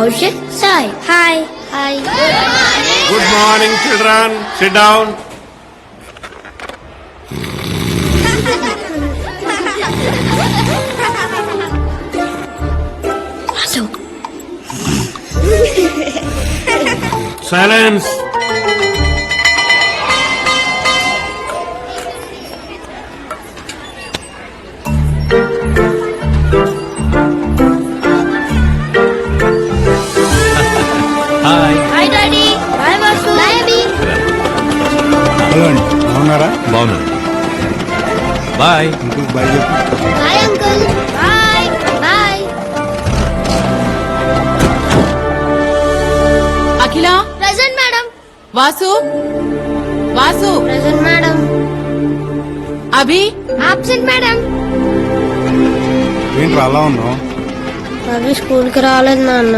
Moses Sai. Hi. Hi. Good morning. Good morning, children. Sit down. Silence. Bye uncle bye bye uncle bye bye Akhila? Present madam Vasu? Vasu? Present madam Abhi? Absent madam ఏంట్రా అలా ఉన్నావు? అభి స్కూల్కి రాలేదు నాన్న.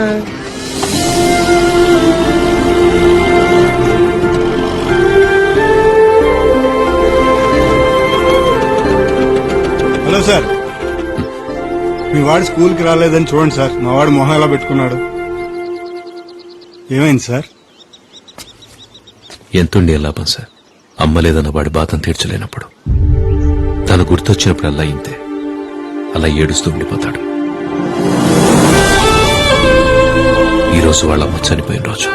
Hello sir. మీ వాడు స్కూల్కి రాలేదని చూడండి సార్. మా వాడు మొహం ఎలా పెట్టుకున్నాడు? ఏమైంది సార్? ఎంతుండే లాభం సార్? అమ్మ లేదన్న వాడి బాధను తీర్చలేనప్పుడు. తను గుర్తొచ్చినప్పుడల్లా ఇంతే. అలా ఏడుస్తూ ఉండిపోతాడు. ఈరోజు వాళ్ళ అమ్మ చనిపోయిన రోజు.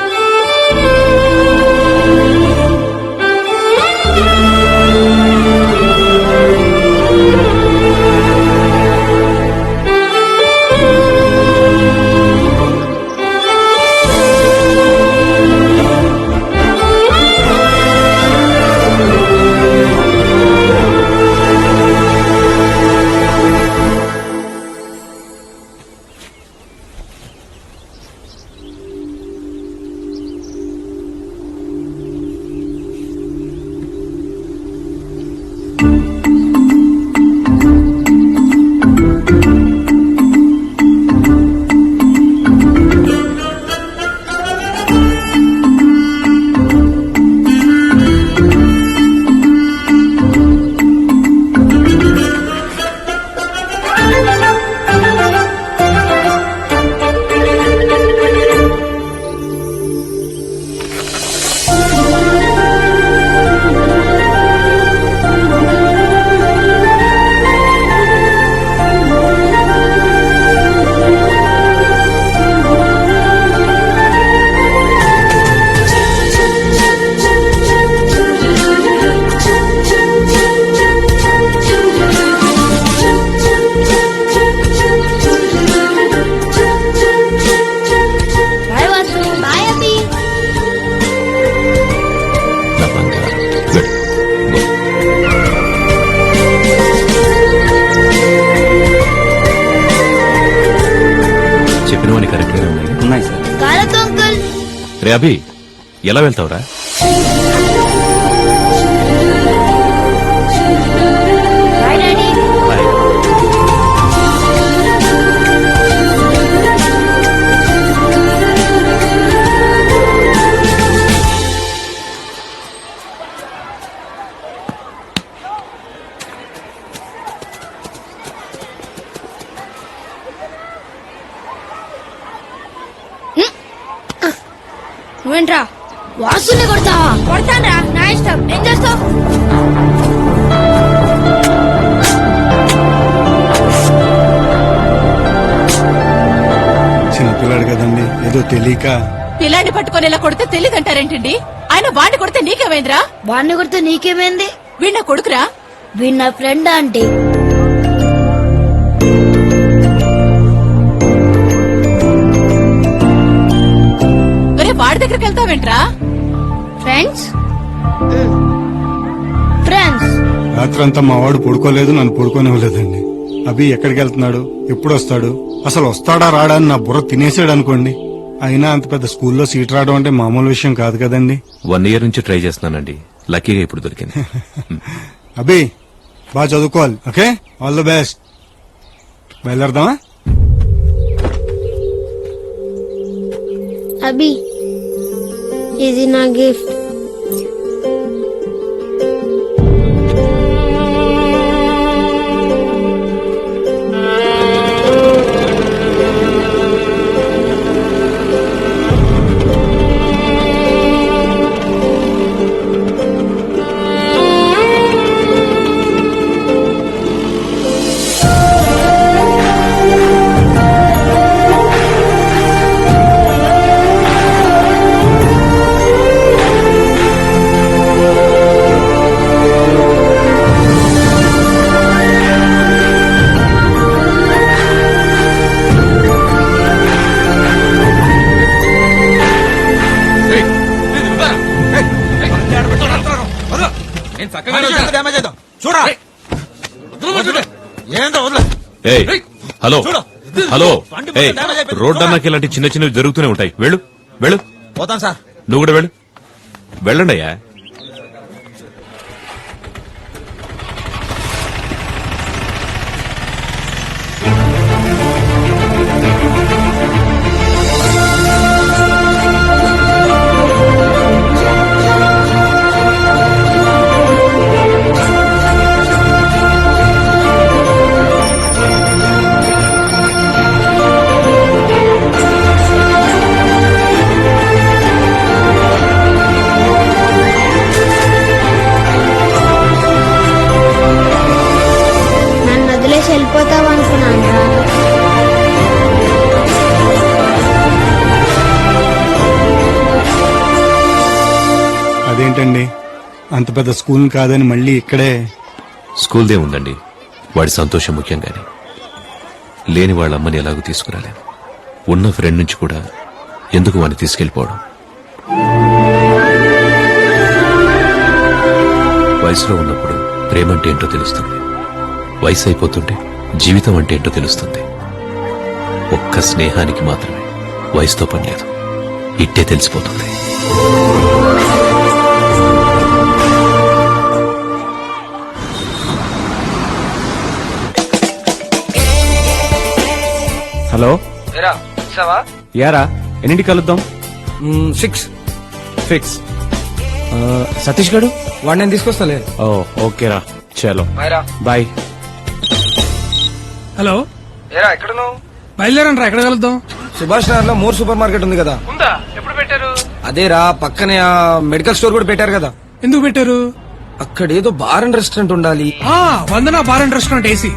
రే అభి ఎలా వెళ్తావురా? నువ్వేంట్రా? వాసుని కొడతావా? కొడతానరా నా ఇష్టం. ఏం చేస్తావు? చిన్నపిల్లాడు కదండి ఏదో తెలియక. పిల్లాన్ని పట్టుకొని ఇలా కొడితే తెలియదంటారేంటండి? ఆయన వాడిని కొడితే నీకేమైందిరా? వాడిని కొడితే నీకేమైంది? వీణ కొడుకురా? వీడు నా ఫ్రెండ్ ఆంటీ వాడి దగ్గరికి వెళ్తావేంట్రా? ఫ్రెండ్స్ ఫ్రెండ్స్ రాత్రంతా మా వాడు పడుకోలేదు నన్ను పడుకోనివ్వలేదండి. అభి ఎక్కడికి వెళ్తున్నాడు? ఎప్పుడు వస్తాడు? అసలు వస్తాడా రాడా అని నా బుర్ర తినేసాడు అనుకోండి. అయినా అంత పెద్ద స్కూల్లో సీట్ రావడం అంటే మామూలు విషయం కాదు కదండి. వన్ ఇయర్ నుంచి ట్రై చేస్తున్నానండి. లక్కీగా ఇప్పుడు దొరికింది. అభి బాగా చదువుకోవాలి okay? All the best బయలుదేరదామా? Abhi is in a gift. నా గిఫ్ట్ డ్యామేజ్ అవుతాం చూడరా. ఏంటో వదిలే ఏయ్ హలో. చూడు. హలో. ఏయ్. రోడ్ అన్నాకి ఇలాంటి చిన్న చిన్నవి జరుగుతూనే ఉంటాయి. వెళ్ళు వెళ్ళు. పోతాను సార్. నువ్వు కూడా వెళ్ళు. వెళ్ళండి అయ్యా. ఏంటండి? అంత పెద్ద స్కూల్ కాదని మళ్ళీ ఇక్కడే? స్కూల్దే ఉందండి. వాడి సంతోషం ముఖ్యంగానే. లేని వాళ్ళ అమ్మని ఎలాగో తీసుకురాలేను ఉన్న ఫ్రెండ్ నుంచి కూడా ఎందుకు వాడిని తీసుకెళ్ళిపోవడం వయసులో ఉన్నప్పుడు ప్రేమ అంటే ఏంటో తెలుస్తుంది. వయసు అయిపోతుంటే జీవితం అంటే ఏంటో తెలుస్తుంది. ఒక్క స్నేహానికి మాత్రమే వయసుతో పని లేదు ఇట్టే తెలిసిపోతుంది. హలో? ఎరా ఇస్తావా యారా? ఎన్నింటి కలుద్దాం? సిక్స్. ఫిక్స్ ఆ, సతీష్ గడు? వాడు నేను తీసుకొస్తాలే. ఓ ఓకేరా. చలో. బాయ్. హలో? ఎరా ఎక్కడున్నావు? బయలుదేరండి ఎక్కడ కలుద్దాం? సుభాష్ నగర్లో మోర్ సూపర్ మార్కెట్ ఉంది కదా. ఉందా? ఎప్పుడు పెట్టారు? అదేరా పక్కనే ఆ మెడికల్ స్టోర్ కూడా పెట్టారు కదా. ఎందుకు పెట్టారు? అక్కడ ఏదో బార్ అండ్ రెస్టారెంట్ ఉండాలి. ఆ Vandana bar and restaurant AC.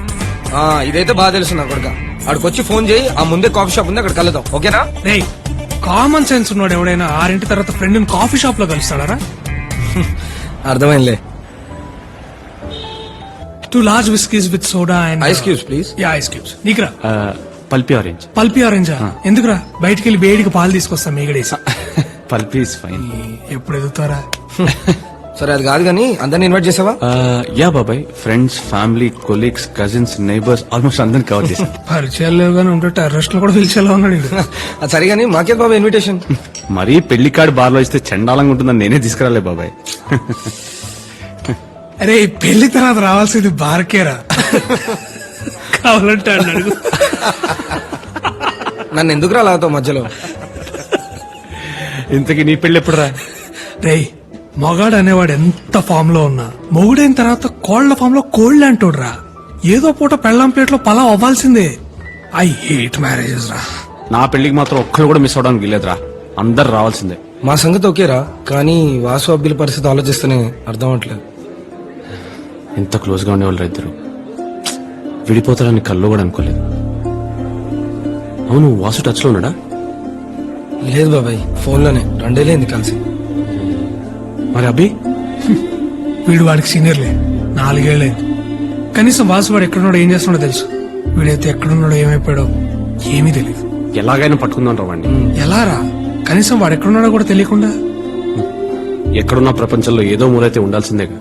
ఆ ఇదైతే బాగా తెలుసు నా కొడుక. అక్కడికి ఫోన్ చేయి ఆ ముందే కాఫీ షాప్ ఉంది అక్కడ కలుద్దాం ఓకేనా? రే కామన్ సెన్స్ ఉన్నాడు ఎవడైనా ఆరింటి తర్వాత ఫ్రెండ్ కాఫీ షాప్లో కలుస్తాడారా? అర్థమైందిలే. Two large whiskies with soda and ice cubes please ya ice cubes నీకురా? Pulpy orange Pulpy ఆరెంజా ఎందుకురా? బయటికి వెళ్ళి వేడికి పాలు తీసుకొస్తా మీగడేసి పల్పి ఇస్ ఫైన్ ఎప్పుడు ఎదుగుతారా? సరే అది కాదు కానీ అందరిని ఇన్వైట్ చేసావా? యా బాబాయ్. Friends family colleagues cousins neighbours almost అందరిని కవర్ చేశాను. పరిచయాలు లేవు కానీ ఉంటే టెర్రస్ట్లో కూడా పిలిచేలా ఉన్నాడు. అది సరే కానీ మాకే బాబా ఇన్విటేషన్ మరీ పెళ్ళి కార్డు బార్లో ఇస్తే చండాలంగా ఉంటుందని నేనే తీసుకురాలే బాబాయ్. అరే ఈ పెళ్ళి తర్వాత రావాల్సింది బార్కేరా. కావాలంటే అన్నాడు నన్ను ఎందుకు రాలాగుతావు మధ్యలో? ఇంతకీ నీ పెళ్ళి ఎప్పుడు రా రేయ్ మొగాడు అనేవాడు ఎంత ఫామ్లో ఉన్నా మొగుడైన తర్వాత కోళ్ళ ఫామ్లో కోళ్ళు అంటోడ్రా. ఏదో పూట పెళ్ళం ప్లేట్లో పలావ్ అవ్వాల్సిందే. ఐ హేట్ మ్యారేజెస్ రా. నా పెళ్ళికి మాత్రం ఒక్కరు కూడా మిస్ అవడానికి వీలేదురా అందరు రావాల్సిందే. మా సంగతి ఓకేరా కానీ వాసు అబ్బిల పరిస్థితి ఆలోచిస్తేనే అర్థం అవట్లేదు ఎంత క్లోజ్గా ఉండేవాళ్ళు ఇద్దరు. విడిపోతారని కల్లో కూడా అనుకోలేదు. అవును వాసు టచ్లో ఉన్నాడా? లేదు బాబాయ్ ఫోన్లోనే రెండేలేంది కలిసి. మరి అభి? వీడు వాడికి సీనియర్లే. నాలుగేళ్ళే. కనీసం వాసు వాడు ఎక్కడున్నాడో ఏం చేస్తున్నాడో తెలుసు. వీడైతే ఎక్కడున్నాడో ఏమైపోయాడో ఏమీ తెలియదు ఎలాగైనా పట్టుకుందాం రావండి ఎలా రా కనీసం వాడు ఎక్కడున్నాడో కూడా తెలియకుండా? ఎక్కడున్న ప్రపంచంలో ఏదో మూలైతే ఉండాల్సిందేగా.